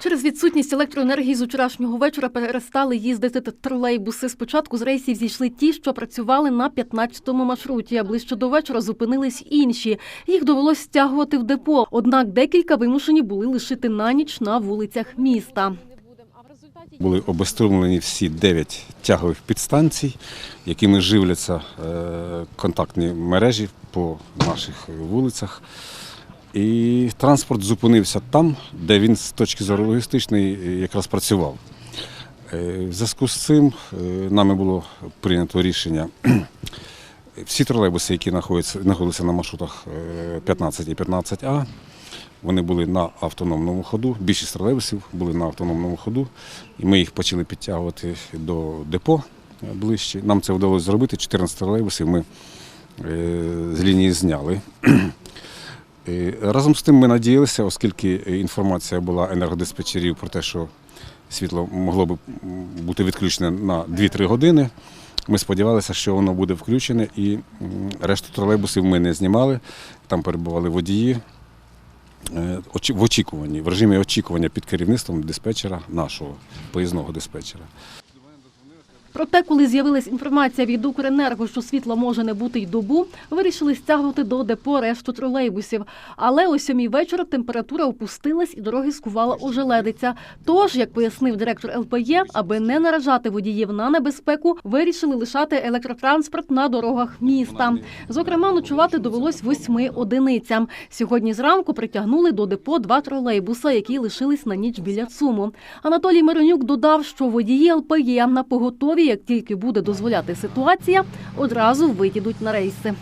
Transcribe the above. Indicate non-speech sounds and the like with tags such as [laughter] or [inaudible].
Через відсутність електроенергії з вчорашнього вечора перестали їздити тролейбуси. Спочатку з рейсів зійшли ті, що працювали на 15-му маршруті, а ближче до вечора зупинились інші. Їх довелось стягувати в депо. Однак декілька вимушені були лишити на ніч на вулицях міста. Були обеструмлені всі дев'ять тягових підстанцій, якими живляться е, контактні мережі по наших вулицях. І транспорт зупинився там, де він з точки зору логістичної е, якраз працював. Е, В зв'язку з цим е, нами було прийнято рішення. [clears throat] Всі тролейбуси, які знаходилися на маршрутах е, 15 і 15А, вони були на автономному ходу. Більшість тролейбусів були на автономному ходу, і ми їх почали підтягувати до депо ближче. Нам це вдалося зробити. 14 тролейбусів ми з лінії зняли. [clears throat] Е, Разом з тим ми надіялися, оскільки інформація була енергодиспетчерів про те, що світло могло б бути відключене на 2-3 години. Ми сподівалися, що воно буде включене, і решту тролейбусів ми не знімали. Там перебували водії е, в очікуванні, в режимі очікування під керівництвом диспетчера, нашого поїзного диспетчера. Проте, коли з'явилась інформація від Укренерго, що світла може не бути й добу, вирішили стягнути до депо решту тролейбусів. Але о сьомій вечора температура опустилась і дороги скувала ожеледиця. Тож, як пояснив директор ЛПЄ, аби не наражати водіїв на небезпеку, вирішили лишати електротранспорт на дорогах міста. Зокрема, ночувати довелось восьми одиницям. Сьогодні зранку притягнули до депо два тролейбуса, які лишились на ніч біля ЦУМу. Анатолій Миронюк додав, що водії ЛПЄ на поготові, як тільки буде дозволяти ситуація, одразу виїдуть на рейси.